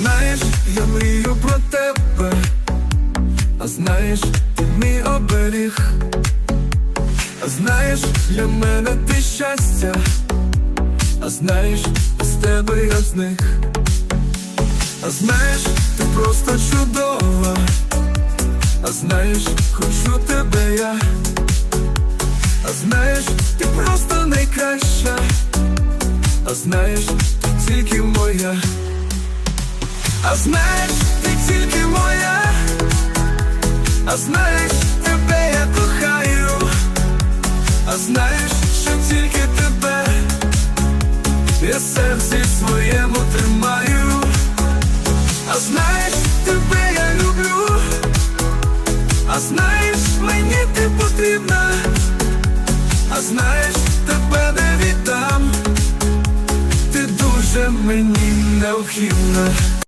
знаєш, я мрію про тебе, а знаєш, ти мій оберіг, а знаєш, для мене ти щастя, а знаєш, без тебе я з них, а знаєш, ти просто чудова, а знаєш, хочу тебе я, а знаєш, ти просто найкраща, а знаєш, ти тільки моя. А знаєш, ти тільки моя, а знаєш, тебе я кохаю, а знаєш, що тільки тебе я серці своєму тримаю, а знаєш, тебе я люблю, а знаєш, мені ти потрібна, а знаєш, тебе не віддам, ти дуже мені необхідна.